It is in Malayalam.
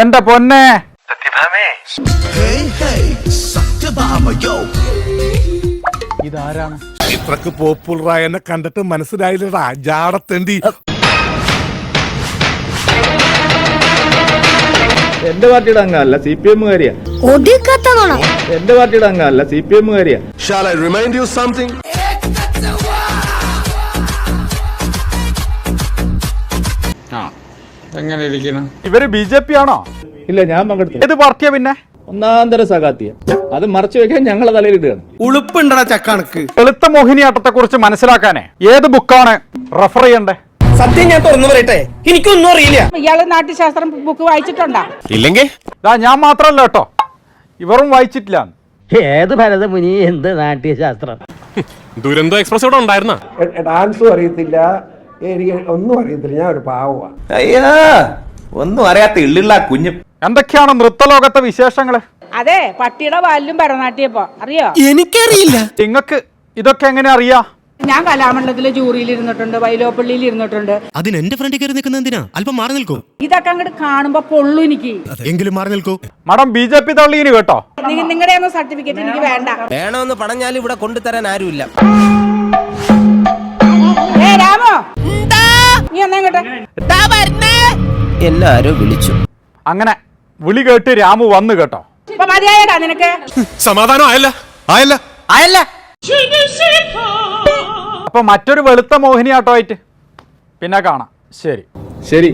എന്റെ പൊന്നെ. ഇതാരാണ് ഇത്രക്ക് പോപ്പുലറായ എന്നെ കണ്ടിട്ട് മനസ്സിലായില്ലടാ. ജാടത്തേണ്ടി. എന്റെ പാർട്ടിയുടെ അംഗമല്ല സി പി എമ്മുകാരിയാ. എന്റെ പാർട്ടിയുടെ അംഗമല്ല സി പി എമ്മുകാരിയാ. Shall I remind you something? എങ്ങനെ ഇരിക്കണം ഇവർ ബി ജെ പി ആണോ ഇല്ല ഞാൻ പങ്കെടുത്തു ഏത് പാർട്ടിയാ പിന്നെ? ഒന്നാന്തര സകാത്തിയ അത് മറച്ചു വെക്കാൻ ഞങ്ങളെ തലയിലിടുകയാണ് ഉളുപ്പുണ്ടടാ ചക്കണക്ക്. എളുത്ത മോഹിനിയാട്ടത്തെ കുറിച്ച് മനസ്സിലാക്കാനേ. ഏത് ബുക്കാണ് റെഫർ ചെയ്യണ്ടേ? സത്യം ഞാൻ തുറന്നു പറയട്ടെ. എനിക്കൊന്നും അറിയില്ല. ഇയാൾ നാട്യശാസ്ത്രം ബുക്ക് വായിച്ചിട്ടുണ്ടോ? ഇല്ലെങ്കിൽ? ഞാൻ മാത്രല്ല കേട്ടോ. ഇവരും വായിച്ചിട്ടില്ല. ഏത് ഭരതമുനി എന്ത് നാട്യശാസ്ത്രം? ദുരന്തോ എക്സ്പ്രസ് ഇവിടെ ഉണ്ടായിരുന്ന? ഡാൻസും അറിയത്തില്ല. എനിക്ക് ഒന്നും അറിയത്തില്ല. ഞാൻ ഒരു പാവമാണ് അയ്യാ ഒന്നും അറിയാത്ത ഇള്ളില്ല കുഞ്ഞ്. എന്തൊക്കെയാണ് നൃത്തലോകത്തെ വിശേഷങ്ങൾ? അതെ പട്ടിയുടെ പാലിലും ഭരതനാട്യപ്പോ. അറിയോ? എനിക്കറിയില്ല. നിങ്ങൾക്ക് ഇതൊക്കെ എങ്ങനെ അറിയാ? ഞാൻ കലാമണ്ഡലത്തിലെ ജൂറിയിൽ ഇരുന്നിട്ടുണ്ട് വൈലോപ്പള്ളിയിൽ ഇരുന്നിട്ടുണ്ട്. അതിന് എന്റെ ഫ്രണ്ടിൽ കയറി നിൽക്കുന്ന എന്തിനാ? അല്പം മാറി നിൽക്കൂ. ഇതൊക്കെ അങ്ങോട്ട് കാണുമ്പോ പൊള്ളു എനിക്ക്. എങ്കിലും മാറി നിൽക്കൂ. മടം ബി ജെ പി തള്ളീന് കേട്ടോ. നിങ്ങളുടെ ഒന്നും സർട്ടിഫിക്കറ്റ് എനിക്ക് വേണ്ട. വേണമെന്ന് പറഞ്ഞാൽ ഇവിടെ കൊണ്ടുതരാൻ ആരുമില്ല. എല്ലാരും വിളിച്ചു. അങ്ങനെ വിളി കേട്ട് രാമു വന്നു കേട്ടോ. നിനക്ക്. സമാധാനം ആയല്ല? ആയല്ല? ആയല്ല. അപ്പൊ മറ്റൊരു വെളുത്ത മോഹിനിയാട്ടമായിട്ട് പിന്നെ കാണാം. ശരി. ശരി.